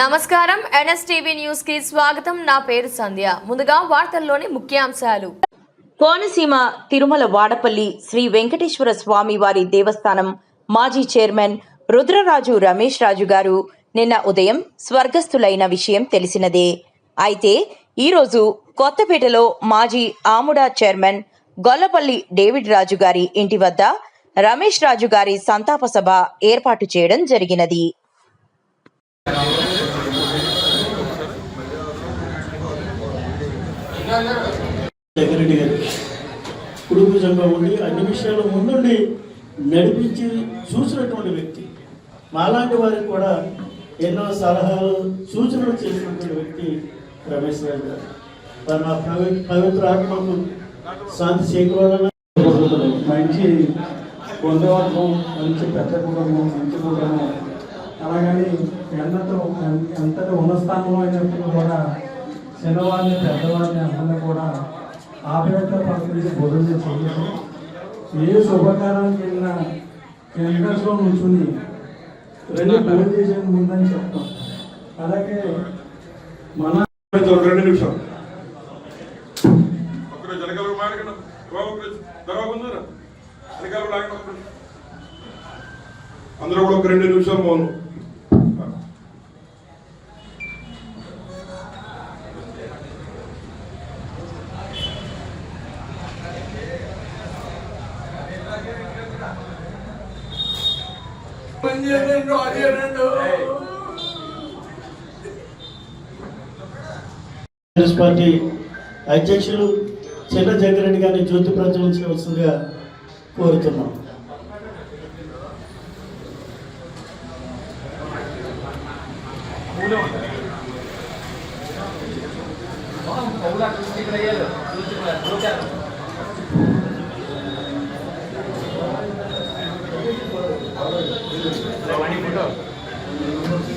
నమస్కారం. ఎన్ఎస్టీవీ న్యూస్కి స్వాగతం. నా పేరు సంధ్య. ముందుగా వార్తల్లోని ముఖ్యాంశాలు. కోనసీమ తిరుమల వాడపల్లి శ్రీ వెంకటేశ్వర స్వామి వారి దేవస్థానం మాజీ చైర్మన్ రుద్రరాజు రమేష్ రాజు గారు నిన్న ఉదయం స్వర్గస్థులైన విషయం తెలిసినదే. అయితే ఈరోజు కొత్తపేటలో మాజీ ఆముడా చైర్మన్ గొల్లపల్లి డేవిడ్ రాజు గారి ఇంటి వద్ద రమేష్ రాజు గారి సంతాప సభ ఏర్పాటు చేయడం జరిగినది. జగరెడ్డి గారు కుటుంబ ఉండి అన్ని విషయాలు ముందుండి నడిపించి చూసినటువంటి వ్యక్తి. మాలాంటి వారికి కూడా ఎన్నో సలహాలు సూచనలు చేసినటువంటి వ్యక్తి రమేష్ రాజు గారు. వారు నా పవిత్ర ఆత్మకు శాంతి చేకూరాలని మంచి బంధువర్గం మంచి పెద్ద కుటుంబం మంచి కుటుంబం. అలాగని ఎంత ఎంతటి ఉన్న స్థానంలో అయినప్పుడు కూడా చిన్నవారిని పెద్దవారిని అందరినీ కూడా ఆపేట పక్కన బదులు చేయడం ఏ శుభకారానికి వెళ్ళినా ఎంట్రన్స్లో నుంచుని రెండు భోజనం చేసే ముందని చెప్తాం. అలాగే మన ఒక రెండు మాడకండి నిమిషం. అందరూ కూడా ఒక రెండు నిమిషాలు మౌనం. కాంగ్రెస్ పార్టీ అధ్యక్షులు చిన్న జగరెడ్డి గారిని జ్యోతి ప్రజ్వలించవలసిందిగా కోరుతున్నాం. 違う。